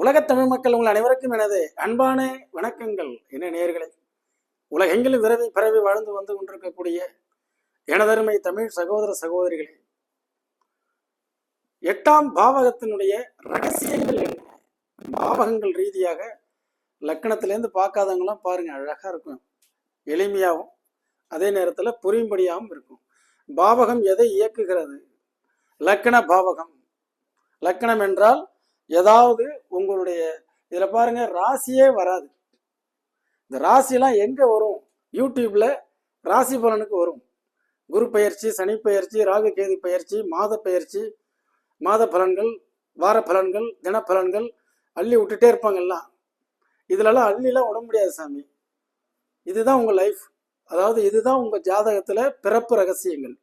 உலகத் தமிழ் மக்கள் உங்கள் அனைவருக்கும் எனது அன்பான வணக்கங்கள். என்ன நேயர்களே உலகெங்கிலும் விரவி பரவி வாழ்ந்து வந்து கொண்டிருக்கக்கூடிய எனதருமை தமிழ் சகோதர சகோதரிகளே எட்டாம் பாவகத்தினுடைய ரகசியங்கள் என்ன? பாவகங்கள் ரீதியாக லக்கணத்திலேருந்து பார்க்காதவங்களாம் பாருங்க அழகா இருக்கும். எளிமையாகவும் அதே நேரத்தில் புரியும்படியாகவும் இருக்கும். பாவகம் எதை இயக்குகிறது? லக்கண பாவகம். லக்கணம் என்றால் ஏதாவது உங்களுடைய இதில் பாருங்கள் ராசியே வராது. இந்த ராசிலாம் எங்கே வரும்? யூடியூப்பில் ராசி பலனுக்கு வரும். குரு பயிற்சி சனி பயிற்சி ராகு கேது பயிற்சி மாத பயிற்சி மாத பலன்கள் வார பலன்கள் தினப்பலன்கள் அள்ளி விட்டுட்டே இருப்பாங்கல்லாம் இதிலலாம் இதுலலாம் அள்ளிலாம் விட முடியாது சாமி. இதுதான் உங்கள் லைஃப். அதாவது இதுதான் உங்கள் ஜாதகத்தில் பிறப்பு ரகசியங்கள்.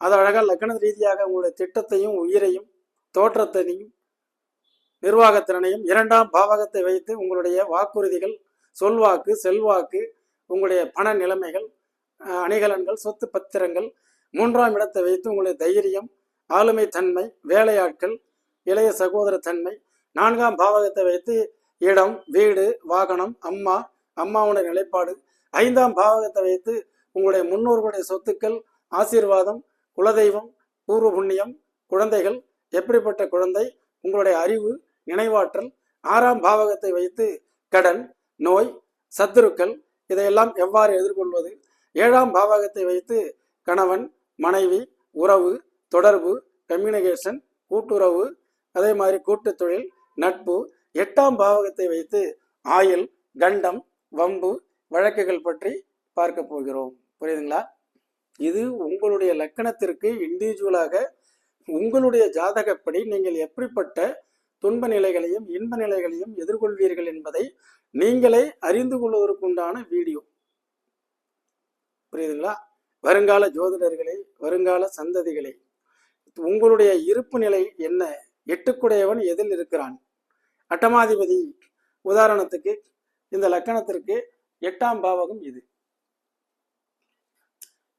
அது அழகாக லக்கண ரீதியாக உங்களுடைய திட்டத்தையும் உயிரையும் தோற்றத்தையும் நிர்வாகத்திறனையும் இரண்டாம் பாவகத்தை வைத்து உங்களுடைய வாக்குறுதிகள் சொல்வாக்கு செல்வாக்கு உங்களுடைய பண நிலைமைகள் அணிகலன்கள் சொத்து பத்திரங்கள் மூன்றாம் இடத்தை வைத்து உங்களுடைய தைரியம் ஆளுமை தன்மை வேலையாட்கள் இளைய சகோதர தன்மை நான்காம் பாவகத்தை வைத்து இடம் வீடு வாகனம் அம்மா அம்மாவுடைய நிலைப்பாடு ஐந்தாம் பாவகத்தை வைத்து உங்களுடைய முன்னோர்களுடைய சொத்துக்கள் ஆசீர்வாதம் குலதெய்வம் பூர்வ புண்ணியம் குழந்தைகள் எப்படிப்பட்ட குழந்தை உங்களுடைய அறிவு நினைவாற்றல் ஆறாம் பாவகத்தை வைத்து கடன் நோய் சத்துருக்கள் இதையெல்லாம் எவ்வாறு எதிர்கொள்வது? ஏழாம் பாவகத்தை வைத்து கணவன் மனைவி உறவு தொடர்பு கம்யூனிகேஷன் கூட்டுறவு அதே மாதிரி கூட்டுத் தொழில் நட்பு எட்டாம் பாவகத்தை வைத்து ஆயுள் கண்டம் வம்பு வழக்குகள் பற்றி பார்க்க போகிறோம். புரியுதுங்களா? இது உங்களுடைய லக்கணத்திற்கு இண்டிவிஜுவலாக உங்களுடைய ஜாதகப்படி நீங்கள் எப்படிப்பட்ட துன்ப நிலைகளையும் இன்ப நிலைகளையும் எதிர்கொள்வீர்கள் என்பதை நீங்களே அறிந்து கொள்வதற்குண்டான வீடியோ. புரியுதுங்களா? வருங்கால ஜோதிடர்களே வருங்கால சந்ததிகளே உங்களுடைய இருப்பு நிலை என்ன? எட்டுக்குடையவன் எதில் இருக்கிறான்? அட்டமாதிபதி உதாரணத்துக்கு இந்த லக்கணத்திற்கு எட்டாம் பாவகம் இது.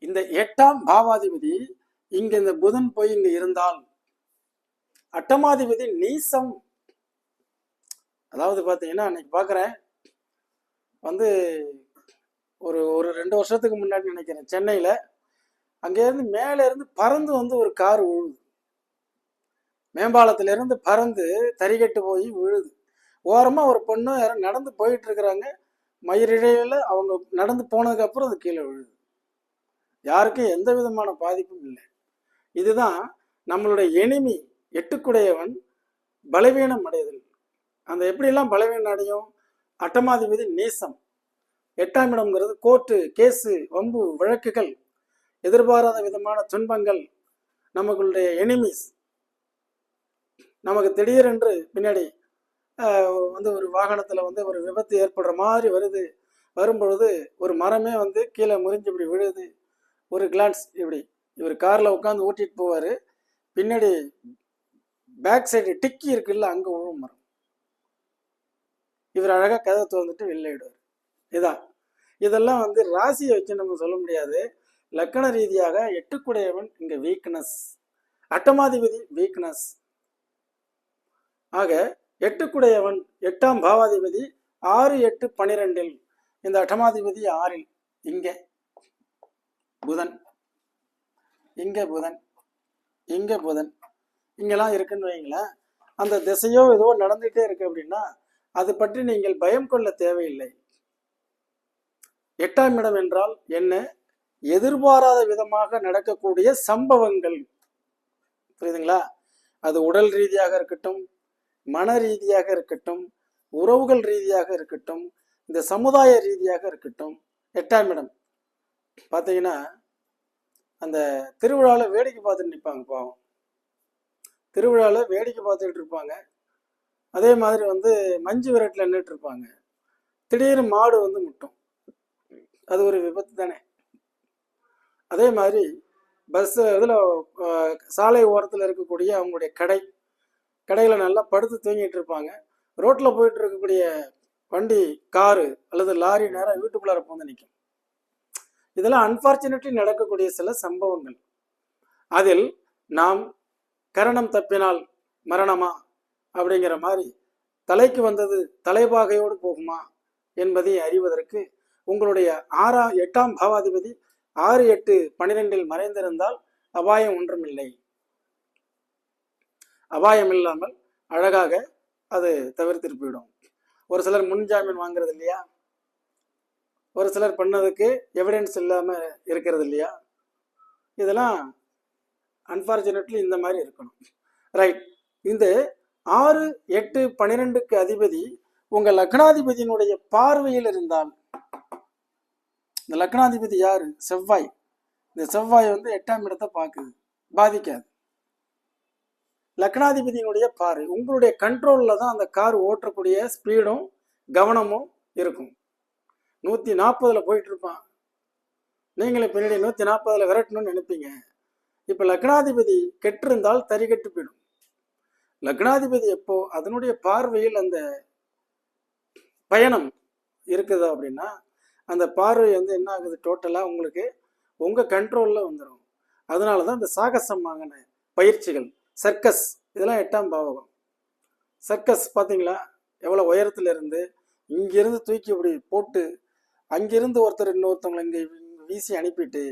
இந்த எட்டாம் பாவாதிபதி இங்க இந்த புதன் போய் இங்க இருந்தால் அட்டமாதிபதி நீசம் அதாவது பார்த்தீங்கன்னா அன்னைக்கு பார்க்குறேன் வந்து ஒரு ஒரு ரெண்டு வருஷத்துக்கு முன்னாடி நினைக்கிறேன் சென்னையில். அங்கேருந்து மேலேருந்து பறந்து வந்து ஒரு கார் விழுது மேம்பாலத்திலேருந்து பறந்து தறிகட்டு போய் விழுது ஓரமாக ஒரு பொண்ணு யாரும் நடந்து போயிட்டு இருக்கிறாங்க மயிரிழையில் அவங்க நடந்து போனதுக்கப்புறம் அது கீழே விழுது. யாருக்கும் எந்த விதமான பாதிப்பும் இல்லை. இதுதான் நம்மளுடைய எனிமி எட்டுக்குடையவன் பலவீனம் அடைதல் அந்த எப்படியெல்லாம் பலவீனம் அடையும்? அட்டமாதிபதி நேசம். எட்டாம் இடம்ங்கிறது கோர்ட்டு கேஸு வம்பு வழக்குகள் எதிர்பாராத விதமான துன்பங்கள் நமக்குடைய எனிமீஸ் நமக்கு திடீரென்று பின்னாடி வந்து ஒரு வாகனத்தில் வந்து ஒரு விபத்து ஏற்படுற மாதிரி வருது. வரும்பொழுது ஒரு மரமே வந்து கீழே முறிஞ்சு இப்படி விழுது. ஒரு கிளான்ஸ் இப்படி. இவர் காரில் உட்காந்து ஓட்டிகிட்டு போவார். பின்னாடி பேக் சைடு டிக்கி இருக்குல்ல அங்கே விழும் மரம். இவர் அழகாக கதை திறந்துட்டு வெளியிடுவார் இதான் இதெல்லாம் வந்து ராசியை வச்சு நம்ம சொல்ல முடியாது. லக்கண ரீதியாக எட்டுக்குடையவன் இங்கே வீக்னஸ் அட்டமாதிபதி வீக்னஸ் ஆக எட்டுக்குடையவன் எட்டாம் பாவாதிபதி ஆறு எட்டு பனிரெண்டில். இந்த அட்டமாதிபதி ஆறில்? இங்கே. புதன். இங்கே புதன். இங்கே புதன். இங்கெல்லாம் இருக்குன்னு வைங்களேன் அந்த திசையோ ஏதோ நடந்துகிட்டே இருக்கு அப்படின்னா அது பற்றி நீங்கள் பயம் கொள்ள தேவையில்லை. எட்டாம் இடம் என்றால் என்ன? எதிர்பாராத விதமாக நடக்கக்கூடிய சம்பவங்கள். புரியுதுங்களா? அது உடல் ரீதியாக இருக்கட்டும் மன ரீதியாக இருக்கட்டும் உறவுகள் ரீதியாக இருக்கட்டும் இந்த சமுதாய ரீதியாக இருக்கட்டும். எட்டாம் இடம். பார்த்தீங்கன்னா அந்த திருவிழாவில் வேடிக்கை பார்த்துட்டு நிற்பாங்க பாவம். திருவிழாவில் வேடிக்கை பார்த்துக்கிட்டு இருப்பாங்க. அதே மாதிரி வந்து மஞ்சு விரட்டில் நின்றுட்டு இருப்பாங்க. திடீர்னு மாடு வந்து முட்டும். அது ஒரு விபத்து தானே. அதே மாதிரி பஸ் இதில் சாலை ஓரத்தில் இருக்கக்கூடிய அவங்களுடைய கடை. கடையில் நல்லா படுத்து தூங்கிட்டு இருப்பாங்க. ரோட்டில் போயிட்டு இருக்கக்கூடிய வண்டி காரு அல்லது லாரி நேரம் வீட்டுக்குள்ளார போந்து நிற்கும் இதெல்லாம் அன்பார்ச்சுனேட்லி நடக்கக்கூடிய சில சம்பவங்கள். அதில் நாம் கரணம் தப்பினால் மரணமா? அப்படிங்கிற மாதிரி தலைக்கு வந்தது தலைபாகையோடு போகுமா என்பதை அறிவதற்கு உங்களுடைய ஆறாம் எட்டாம் பாவாதிபதி ஆறு எட்டு பனிரெண்டில் மறைந்திருந்தால் அபாயம் ஒன்றுமில்லை. அபாயம் இல்லாமல் அழகாக அது தவிர்த்துட்டு போயிடும் ஒரு சிலர் முன்ஜாமீன் வாங்குறது இல்லையா? ஒரு சிலர் பண்ணதுக்கு எவிடன்ஸ் இல்லாம இருக்கிறது இல்லையா? இதெல்லாம் அன்பார்ச்சுனேட்லி இந்த மாதிரி இருக்கணும். ரைட் இந்த ஆறு எட்டு பனிரெண்டுக்கு அதிபதி உங்க லக்னாதிபதியினுடைய பார்வையில் இருந்தால். இந்த லக்னாதிபதி யாரு? செவ்வாய். இந்த செவ்வாய் வந்து எட்டாம் இடத்தை பார்க்குது. பாதிக்காது. லக்னாதிபதியினுடைய பார்வை உங்களுடைய கண்ட்ரோல்ல தான் அந்த கார் ஓட்டக்கூடிய ஸ்பீடும் கவனமும் இருக்கும். நூத்தி நாற்பதுல போயிட்டு இருப்பான். நீங்களே பின்னாடி நூத்தி நாற்பதுல விரட்டணும்னு நினைப்பீங்க. இப்ப லக்னாதிபதி கெட்டிருந்தால் தறி கெட்டு போயிடும். லக்னாதிபதி எப்போ அதனுடைய பார்வையில் அந்த பயணம் இருக்குது அப்படின்னா அந்த பார்வை வந்து என்ன ஆகுது? டோட்டலாக உங்களுக்கு உங்கள் கண்ட்ரோலில் வந்துடும் அதனால தான் இந்த சாகசமாகன பயிற்சிகள் சர்க்கஸ் இதெல்லாம் எட்டாம் பாவகம். சர்க்கஸ் பார்த்தீங்களா? எவ்வளோ உயரத்துல இருந்து இங்கிருந்து தூக்கி இப்படி போட்டு அங்கிருந்து ஒருத்தர் இன்னொருத்தவங்களை இங்கே வீசி அனுப்பிட்டு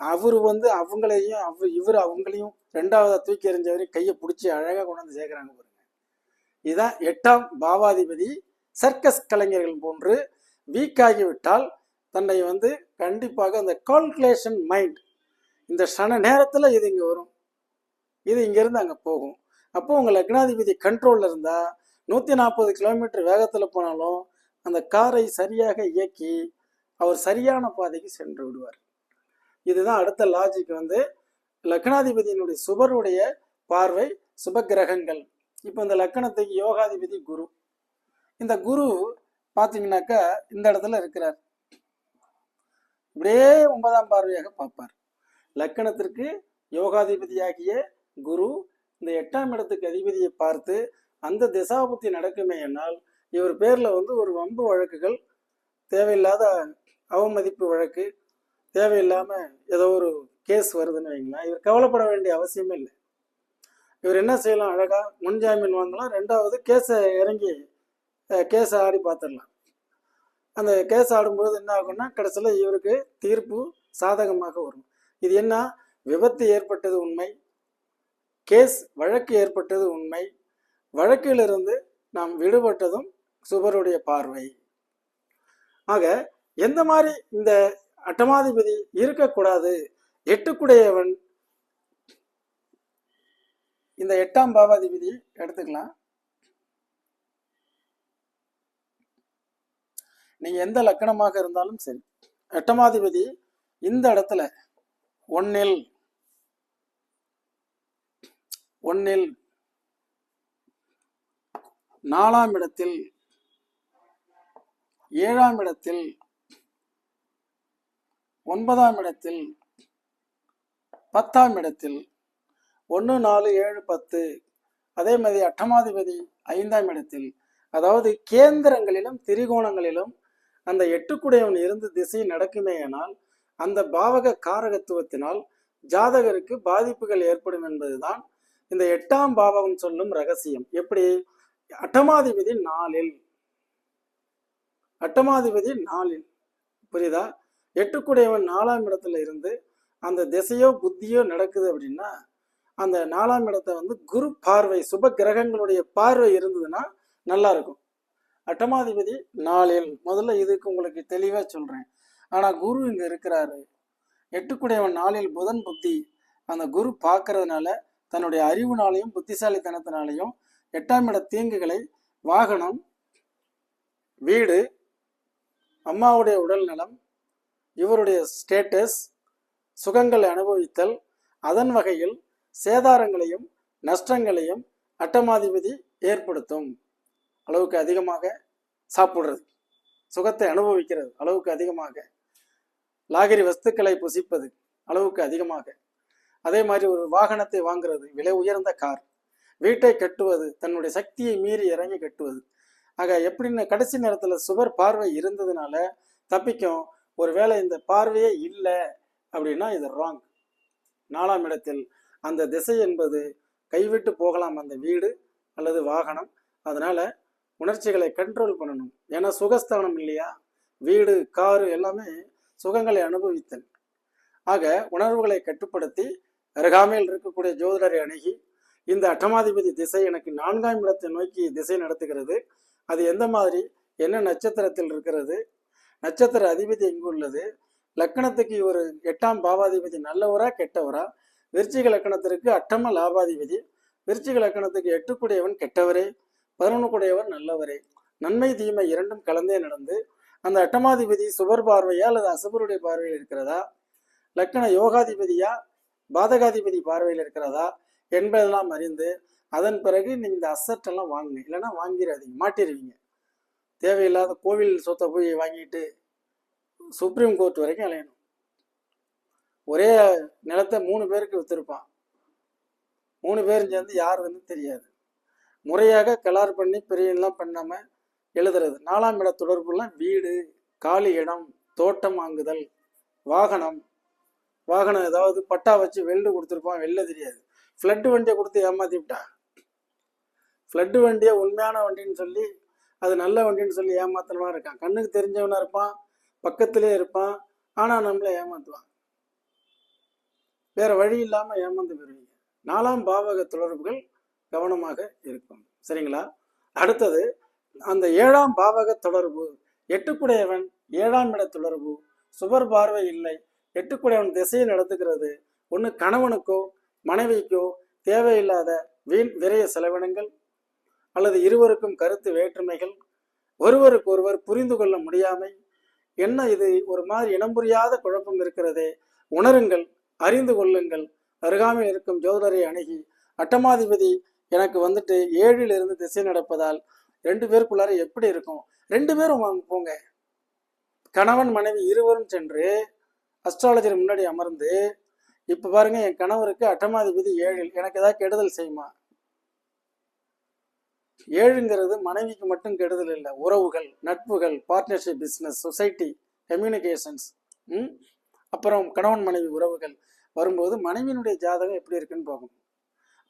அவர் வந்து அவங்களையும் அவ இவர் அவங்களையும் ரெண்டாவதாக தூக்கி எறிஞ்சவரையும் கையை பிடிச்சி அழகாக கொண்டாந்து சேர்க்குறாங்க பாருங்க. இதுதான் எட்டாம் பாவாதிபதி சர்க்கஸ் கலைஞர்கள் போன்று வீக்காகிவிட்டால் தன்னை வந்து கண்டிப்பாக அந்த கால்குலேஷன் மைண்ட் இந்த சன நேரத்தில் இது இங்கே வரும். இது இங்கேருந்து அங்கே போகும். அப்போ உங்கள் லக்னாதிபதி கண்ட்ரோலில் இருந்தால் நூற்றி நாற்பது கிலோமீட்டர் வேகத்தில் போனாலும் அந்த காரை சரியாக இயக்கி அவர் சரியான பாதைக்கு சென்று விடுவார். இதுதான் அடுத்த லாஜிக் வந்து லக்னாதிபதியினுடைய சுபருடைய பார்வை சுப கிரகங்கள் இப்போ இந்த லக்கணத்துக்கு யோகாதிபதி குரு. இந்த குரு பார்த்தீங்கன்னாக்கா இந்த இடத்துல இருக்கிறார். இப்படியே ஒன்பதாம் பார்வையாக பார்ப்பார். லக்கணத்திற்கு யோகாதிபதியாகிய குரு இந்த எட்டாம் இடத்துக்கு அதிபதியை பார்த்து அந்த திசாபுத்தி நடக்குமே என்னால் இவர் பேரில் வந்து ஒரு வம்பு வழக்குகள் தேவையில்லாத அவமதிப்பு வழக்கு தேவையில்லாமல் ஏதோ ஒரு கேஸ் வருதுன்னு வைங்களேன். இவர் கவலைப்பட வேண்டிய அவசியமே இல்லை. இவர் என்ன செய்யலாம்? அழகாக முன்ஜாமீன் வாங்கலாம். ரெண்டாவது கேஸை இறங்கி கேஸை ஆடி பார்த்துடலாம். அந்த கேஸ் ஆடும்போது என்ன ஆகும்னா கடைசியில் இவருக்கு தீர்ப்பு சாதகமாக வரும். இது என்ன? விபத்து ஏற்பட்டது உண்மை. கேஸ் வழக்கு ஏற்பட்டது உண்மை. வழக்கிலிருந்து நாம் விடுபட்டதும் சுபருடைய பார்வை. ஆக எந்த மாதிரி இந்த அட்டமாதிபதி இருக்கக்கூடாது. எட்டுக்குடையவன் இந்த எட்டாம் பாவாதிபதி எடுத்துக்கலாம். நீங்க எந்த லக்கணமாக இருந்தாலும் சரி எட்டமாதிபதி இந்த இடத்துல ஒன்னில் ஒன்னில் நாலாம் இடத்தில் ஏழாம் இடத்தில் ஒன்பதாம் இடத்தில் பத்தாம் இடத்தில் ஒன்று நாலு ஏழு பத்து. அதே மாதிரி அட்டமாதிபதி ஐந்தாம் இடத்தில். அதாவது கேந்திரங்களிலும் திரிகோணங்களிலும் அந்த எட்டுக்குடையவன் இருந்து திசை நடக்குமேயானால் அந்த பாவக காரகத்துவத்தினால் ஜாதகருக்கு பாதிப்புகள் ஏற்படும் என்பதுதான் இந்த எட்டாம் பாவகம் சொல்லும் ரகசியம். எப்படி? அட்டமாதிபதி நாளில் அட்டமாதிபதி நாளில் புரியுதா? எட்டுக்குடையவன் நாலாம் இடத்துல இருந்து அந்த திசையோ புத்தியோ நடக்குது அப்படின்னா அந்த நாலாம் இடத்த வந்து குரு பார்வை சுப கிரகங்களுடைய பார்வை இருந்ததுன்னா நல்லா இருக்கும். அட்டமாதிபதி நாளில் முதல்ல இதுக்கு உங்களுக்கு தெளிவாக சொல்கிறேன் ஆனால் குரு இங்கே இருக்கிறாரு. எட்டுக்குடையவன் நாளில் புதன் புத்தி. அந்த குரு பார்க்கறதுனால தன்னுடைய அறிவுனாலையும் புத்திசாலித்தனத்தினாலையும் எட்டாம் இட தீங்குகளை வாகனம் வீடு அம்மாவுடைய உடல் நலம் இவருடைய ஸ்டேட்டஸ் சுகங்களை அனுபவித்தல் அதன் வகையில் சேதாரங்களையும் நஷ்டங்களையும் அட்டமாதிபதி ஏற்படுத்தும். அளவுக்கு அதிகமாக சாப்பிடுறது. சுகத்தை அனுபவிக்கிறது. அளவுக்கு அதிகமாக. லாகிரி வஸ்துக்களை புசிப்பது. அளவுக்கு அதிகமாக. அதே மாதிரி ஒரு வாகனத்தை வாங்குறது. விலை உயர்ந்த கார். வீட்டை கட்டுவது. தன்னுடைய சக்தியை மீறி இறங்கி கட்டுவது. ஆக எப்படின்னு கடைசி நேரத்தில் சுவர் பார்வை இருந்ததுனால தப்பிக்கும். ஒருவேளை இந்த பார்வையே இல்லை அப்படின்னா இது ராங் நாலாம் இடத்தில் அந்த திசை என்பது கைவிட்டு போகலாம் அந்த வீடு அல்லது வாகனம். அதனால உணர்ச்சிகளை கண்ட்ரோல் பண்ணணும். ஏன்னா சுகஸ்தானம் இல்லையா? வீடு காரு எல்லாமே சுகங்களை அனுபவித்தல். ஆக உணர்வுகளை கட்டுப்படுத்தி அருகாமையில் இருக்கக்கூடிய ஜோதிடரை அணுகி இந்த அட்டமாதிபதி திசை எனக்கு நான்காம் இடத்தை நோக்கி திசை நடத்துகிறது. அது எந்த மாதிரி? என்ன நட்சத்திரத்தில் இருக்கிறது? நட்சத்திர அதிபதி எங்கு உள்ளது. லக்கணத்துக்கு ஒரு எட்டாம் பாவாதிபதி நல்லவரா கெட்டவரா? விருச்சிக லக்கணத்திற்கு அட்டம லாபாதிபதி. விருச்சிக லக்கணத்துக்கு எட்டுக்குடையவன் கெட்டவரே பதினொன்று நல்லவரே. நன்மை தீமை இரண்டும் கலந்தே நடந்து அந்த அட்டமாதிபதி சுபர் பார்வையா அல்லது அசுபருடைய பார்வையில் இருக்கிறதா? லக்கண யோகாதிபதியா? பாதகாதிபதி பார்வையில் இருக்கிறதா? என்பதெல்லாம் அறிந்து அதன் பிறகு நீங்க இந்த அசட்டெல்லாம் வாங்குங்க. இல்லைன்னா வாங்கிடாதீங்க மாட்டிடுவீங்க தேவையில்லாத கோவில் சொத்தை போய் வாங்கிட்டு சுப்ரீம் கோர்ட் வரைக்கும் அலையணும். ஒரே நிலத்தை மூணு பேருக்கு வித்திருப்பான். மூணு பேரும் சேர்ந்து யாருதுன்னு தெரியாது. முறையாக கலார் பண்ணி பெரியெல்லாம் பண்ணாமல் எழுதுறது. நாலாம் இட தொடர்புலாம் வீடு காலி இடம் தோட்டம் வாங்குதல் வாகனம். வாகனம் ஏதாவது பட்டா வச்சு வெல்டு கொடுத்துருப்பான் வெளில தெரியாது. ஃப்ளட்டு வண்டியை கொடுத்து ஏமாத்தி விட்டா ஃப்ளட்டு வண்டியை உண்மையான வண்டின்னு சொல்லி அது நல்ல வண்டின்னு சொல்லி ஏமாத்தனமா இருக்கான். கண்ணுக்கு தெரிஞ்சவனாக இருப்பான் பக்கத்திலே இருப்பான் ஆனால் நம்மளை ஏமாத்துவான். வேற வழி இல்லாமல் ஏமாந்து போயிருவீங்க. நாலாம் பாவக தொடர்புகள் கவனமாக இருக்கும். சரிங்களா? அடுத்தது அந்த ஏழாம் பாவக தொடர்பு எட்டுக்குடையவன் ஏழாம் இட தொடர்பு சுவர் பார்வை இல்லை எட்டுக்குடையவன் திசையை நடத்துகிறது ஒன்று கணவனுக்கோ மனைவிக்கோ தேவையில்லாத வீண் விரைய செலவினங்கள் அல்லது இருவருக்கும் கருத்து வேற்றுமைகள் ஒருவருக்கு ஒருவர் புரிந்து கொள்ள முடியாமை என்ன இது? ஒரு மாதிரி இனம் புரியாத குழப்பம் இருக்கிறதே. உணருங்கள் அறிந்து கொள்ளுங்கள். அருகாமையில் இருக்கும் ஜோதிடரை அணுகி அட்டமாதிபதி எனக்கு வந்துட்டு ஏழில் இருந்து திசை நடப்பதால் ரெண்டு பேருக்குள்ளார எப்படி இருக்கும்? ரெண்டு பேரும் வாங்க போங்க. கணவன் மனைவி இருவரும் சென்று அஸ்ட்ராலஜர் முன்னாடி அமர்ந்து இப்போ பாருங்க என் கணவருக்கு அட்டமாதிபதி ஏழில் எனக்கு ஏதாவது கெடுதல் செய்யுமா? ஏழுங்கிறது மனைவிக்கு மட்டும் கெடுதல் இல்லை. உறவுகள் நட்புகள் பார்ட்னர்ஷிப் பிஸ்னஸ் சொசைட்டி கம்யூனிகேஷன்ஸ் அப்புறம் கணவன் மனைவி உறவுகள். வரும்போது மனைவியினுடைய ஜாதகம் எப்படி இருக்குன்னு பார்க்கணும்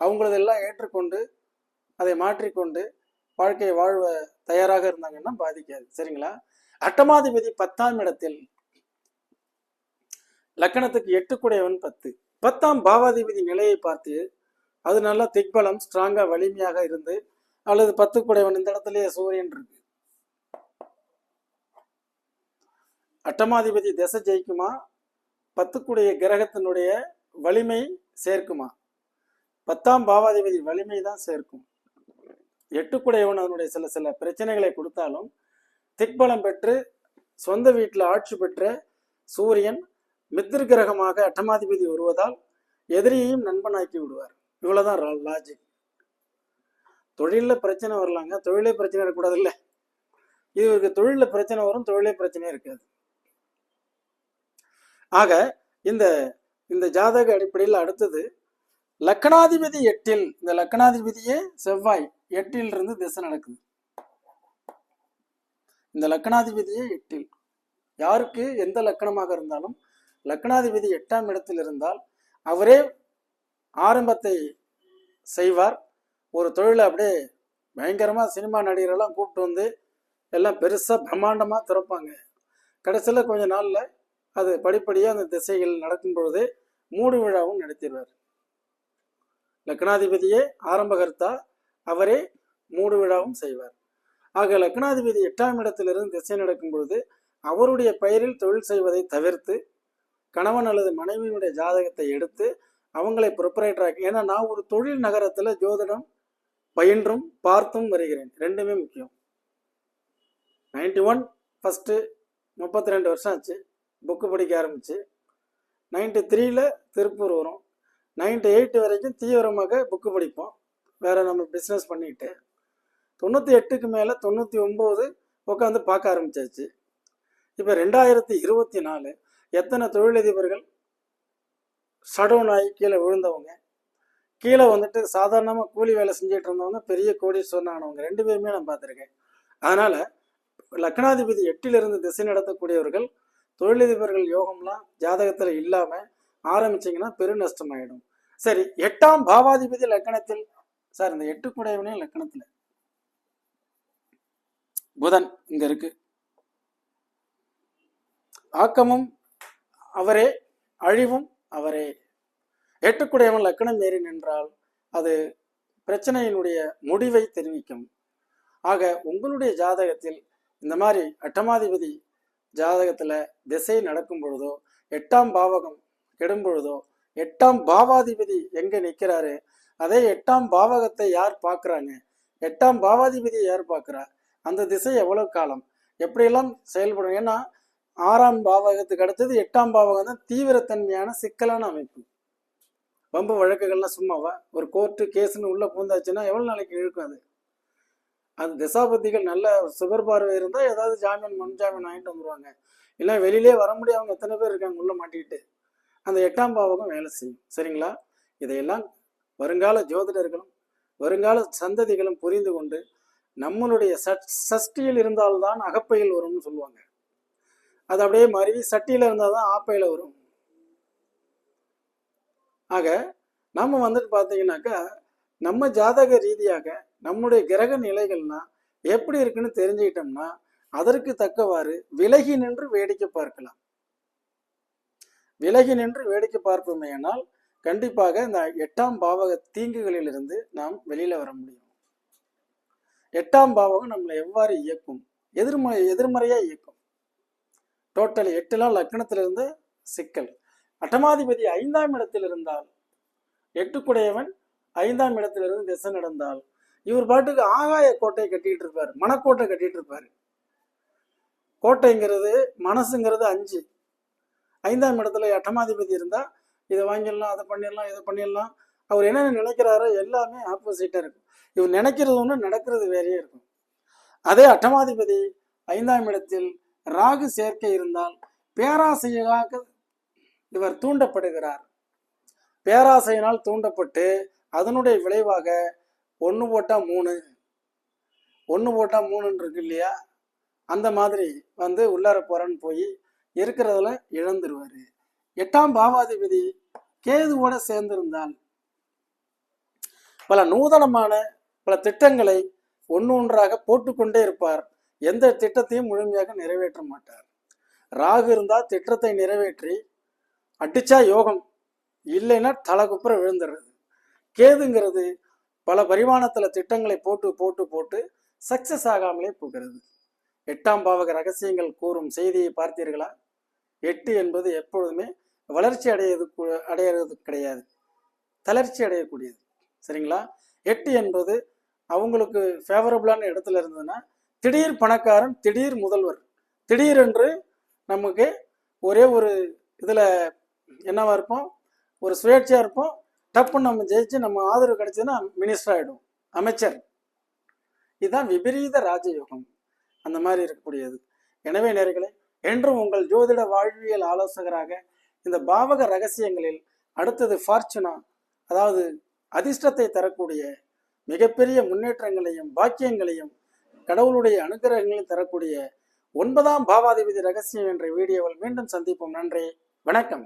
அவங்களதெல்லாம் ஏற்றுக்கொண்டு அதை மாற்றிக்கொண்டு வாழ்க்கையை வாழ்வ தயாராக இருந்தாங்கன்னா பாதிக்காது. சரிங்களா? அட்டமாதிபதி பத்தாம் இடத்தில் லக்கணத்துக்கு எட்டுக்குடையவன் பத்து. பத்தாம் பாவாதிபதி நிலையை பார்த்து அது நல்லா திக்பலம் ஸ்ட்ராங்காக வலிமையாக இருந்து அல்லது பத்துக்குடையவன் இந்த இடத்துலயே சூரியன் இருக்கு. அட்டமாதிபதி திசை ஜெயிக்குமா? பத்துக்குடைய கிரகத்தினுடைய வலிமை சேர்க்குமா? பத்தாம் பாவாதிபதி வலிமை தான் சேர்க்கும். எட்டுக்குடையவன் அதனுடைய சில சில பிரச்சனைகளை கொடுத்தாலும் திக்பலம் பெற்று சொந்த வீட்டில் ஆட்சி பெற்ற சூரியன் மித்திர கிரகமாக அட்டமாதிபதி வருவதால் எதிரியையும் நண்பனாக்கி விடுவார். இவ்வளோதான் லாஜிக் தொழிலில் பிரச்சனை வரலாங்க. தொழிலே பிரச்சனை இருக்கக்கூடாது இல்லை இவருக்கு தொழிலில் பிரச்சனை வரும் தொழிலே பிரச்சனையே இருக்காது. ஆக இந்த இந்த ஜாதக அடிப்படையில் அடுத்தது லக்கணாதிபதி எட்டில் இந்த லக்கணாதிபதியே செவ்வாய் எட்டில் இருந்து திசை நடக்குது. இந்த லக்கணாதிபதியே எட்டில். யாருக்கு எந்த லக்கணமாக இருந்தாலும் லக்கணாதிபதி எட்டாம் இடத்தில் இருந்தால் அவரே ஆரம்பத்தை செய்வார். ஒரு தொழிலை அப்படியே பயங்கரமாக சினிமா நடிகரெல்லாம் கூப்பிட்டு வந்து எல்லாம் பெருசாக பிரம்மாண்டமாக திறப்பாங்க. கடைசியில் கொஞ்ச நாளில் அது படிப்படியாக அந்த திசைகள் நடக்கும் பொழுது மூடு விழாவும் நடத்திடுவார். லக்னாதிபதியே ஆரம்பகர்த்தா அவரே மூடு விழாவும் செய்வார். ஆக லக்னாதிபதி எட்டாம் இடத்திலிருந்து திசை நடக்கும் பொழுது அவருடைய பெயரில் தொழில் செய்வதை தவிர்த்து கணவன் அல்லது மனைவியினுடைய ஜாதகத்தை எடுத்து அவங்களை ப்ரொப்பரேட்டராக ஏன்னா நான் ஒரு தொழில் நகரத்தில் ஜோதிடம் பயின்றும் பார்த்தும் வருகிறேன். ரெண்டுமே முக்கியம். நைன்டி ஒன் ஃபஸ்ட்டு முப்பத்தி ரெண்டு வருஷம் ஆச்சு. புக்கு படிக்க ஆரம்பிச்சு. நைன்டி த்ரீல திருப்பூர் வரும். நைன்டி எயிட் வரைக்கும் தீவிரமாக புக்கு படிப்போம். வேற நம்ம பிஸ்னஸ் பண்ணிட்டு. தொண்ணூற்றி எட்டுக்கு மேலே தொண்ணூற்றி ஒம்பது உட்காந்து பார்க்க ஆரம்பிச்சாச்சு. இப்போ ரெண்டாயிரத்தி இருபத்தி நாலு எத்தனை தொழிலதிபர்கள் சடவுன் ஆகி கீழே விழுந்தவங்க? கீழே வந்துட்டு சாதாரணமாக கூலி வேலை செஞ்சுட்டு இருந்தவங்க பெரிய கோடீஸ்வரன் ஆனவங்க ரெண்டு பேருமே நான் பார்த்துருக்கேன். அதனால் லக்னாதிபதி எட்டிலிருந்து திசை நடத்தக்கூடியவர்கள் தொழிலதிபர்கள் யோகம்லாம் ஜாதகத்தில் இல்லாமல் ஆரம்பிச்சிங்கன்னா பெரு நஷ்டமாயிடும். சரி எட்டாம் பாவாதிபதி லக்கணத்தில் சார் இந்த எட்டு கூடையவனே லக்கணத்தில். புதன் இங்க இருக்கு. ஆக்கமும் அவரே அழிவும் அவரே. எட்டுக்குடையவன் லக்கணம் ஏறி நின்றால் அது பிரச்சனையினுடைய முடிவை தெரிவிக்கும். ஆக உங்களுடைய ஜாதகத்தில் இந்த மாதிரி அட்டமாதிபதி ஜாதகத்தில் திசை நடக்கும் பொழுதோ எட்டாம் பாவகம் கெடும் பொழுதோ எட்டாம் பாவாதிபதி எங்கே நிற்கிறாரு அதே எட்டாம் பாவகத்தை யார் பார்க்குறாங்க எட்டாம் பாவாதிபதியை யார் பார்க்குறா அந்த திசை எவ்வளவு காலம் எப்படியெல்லாம் செயல்படும்? ஏன்னா ஆறாம் பாவகத்துக்கு அடுத்தது எட்டாம் பாவகம் தான் தீவிரத்தன்மையான சிக்கலான அமைப்பு. வம்பு வழக்குகள்லாம் சும்மாவா? ஒரு கோர்ட்டு கேஸுன்னு உள்ளே பூந்தாச்சுன்னா எவ்வளோ நாளைக்கு இழுக்கும் அது? அந்த திசாபதிகள் நல்ல சுகர் பார்வை இருந்தால் ஏதாவது ஜாமீன் முன் ஜாமீன் வாங்கிட்டு வந்துடுவாங்க இல்லை வெளியிலே வர முடியாதவங்க எத்தனை பேர் இருக்காங்க உள்ளே மாட்டிக்கிட்டு. அந்த எட்டாம் பாவகம் வேலை செய்யும். சரிங்களா? இதையெல்லாம் வருங்கால ஜோதிடர்களும் வருங்கால சந்ததிகளும் புரிந்து கொண்டு நம்மளுடைய சஷ்டியில் இருந்தால்தான் அகப்பையில் வரும்னு சொல்லுவாங்க. அது அப்படியே மருவி சட்டியில் இருந்தால் தான் ஆப்பையில் வரும். ஆக நம்ம வந்துட்டு பார்த்தீங்கன்னாக்கா நம்ம ஜாதக ரீதியாக நம்முடைய கிரக நிலைகள்னா எப்படி இருக்குன்னு தெரிஞ்சுக்கிட்டோம்னா அதற்கு தக்கவாறு விலகி நின்று வேடிக்கை பார்க்கலாம். விலகி நின்று வேடிக்கை பார்ப்போமேனால் கண்டிப்பாக இந்த எட்டாம் பாவக தீங்குகளிலிருந்து நாம் வெளியில வர முடியும். எட்டாம் பாவகம் நம்மளை எவ்வாறு இயக்கும்? எதிர்மறை எதிர்மறையா இயக்கும். டோட்டல் எட்டுலாம் லக்னத்திலிருந்து சிக்கல். அட்டமாதிபதி ஐந்தாம் இடத்தில் இருந்தால் எட்டுக்குடையவன் ஐந்தாம் இடத்திலிருந்து திசை நடந்தால் இவர் பாட்டுக்கு ஆகாய கோட்டை கட்டிட்டு இருப்பார் மனக்கோட்டை கட்டிட்டு இருப்பார். கோட்டைங்கிறது மனசுங்கிறது அஞ்சு. ஐந்தாம் இடத்துல அட்டமாதிபதி இருந்தால் இதை வாங்கிடலாம் அதை பண்ணிடலாம் இதை பண்ணிடலாம். அவர் என்னென்ன நினைக்கிறாரோ எல்லாமே ஆப்போசிட்டாக இருக்கும். இவர் நினைக்கிறது ஒன்று நடக்கிறது வேறையே இருக்கும். அதே அட்டமாதிபதி ஐந்தாம் இடத்தில் ராகு சேர்க்கை இருந்தால் பேராசையாக இவர் தூண்டப்படுகிறார். பேராசையினால் தூண்டப்பட்டு அதனுடைய விளைவாக ஒன்று போட்டால் மூணு ஒன்று போட்டால் மூணுன்னு இருக்கு இல்லையா? அந்த மாதிரி வந்து உள்ளார போறன்னு போய் இருக்கிறதுல இழந்துருவார். எட்டாம் பாவாதிபதி கேதுவோட சேர்ந்திருந்தால் பல நூதனமான பல திட்டங்களை ஒன்று ஒன்றாக போட்டுக்கொண்டே இருப்பார். எந்த திட்டத்தையும் முழுமையாக நிறைவேற்ற மாட்டார். ராகு இருந்தால் திட்டத்தை நிறைவேற்றி அடிச்சா யோகம் இல்லைன்னா தலை குப்புற விழுந்துடுறது. கேதுங்கிறது பல பரிமாணத்தில் திட்டங்களை போட்டு போட்டு போட்டு சக்சஸ் ஆகாமலே போகிறது. எட்டாம் பாவக ரகசியங்கள் கூறும் செய்தியை பார்த்தீர்களா? எட்டு என்பது எப்பொழுதுமே வளர்ச்சி அடையது அடையிறது கிடையாது. தளர்ச்சி அடையக்கூடியது. சரிங்களா? எட்டு என்பது அவங்களுக்கு ஃபேவரபுளான இடத்துல இருந்ததுன்னா திடீர் பணக்காரன் திடீர் முதல்வர். திடீரென்று நமக்கு ஒரே ஒரு இதில் என்னவா இருப்போம்? ஒரு சுயேட்சையாக இருப்போம். டப்புன்னு நம்ம ஜெயிச்சு நம்ம ஆதரவு கிடைச்சதுன்னா மினிஸ்டர் ஆகிடும் அமைச்சர். இதுதான் விபரீத ராஜயோகம். அந்த மாதிரி இருக்கக்கூடியது. எனவே நேர்களே என்றும் உங்கள் ஜோதிட வாழ்வியல் ஆலோசகராக இந்த பாவக ரகசியங்களில் அடுத்தது ஃபார்ச்சுனா அதாவது அதிர்ஷ்டத்தை தரக்கூடிய மிகப்பெரிய முன்னேற்றங்களையும் பாக்கியங்களையும் கடவுளுடைய அனுகிரகங்களையும் தரக்கூடிய ஒன்பதாம் பாவாதிபதி ரகசியம் என்ற வீடியோவில் மீண்டும் சந்திப்போம். நன்றி. வணக்கம்.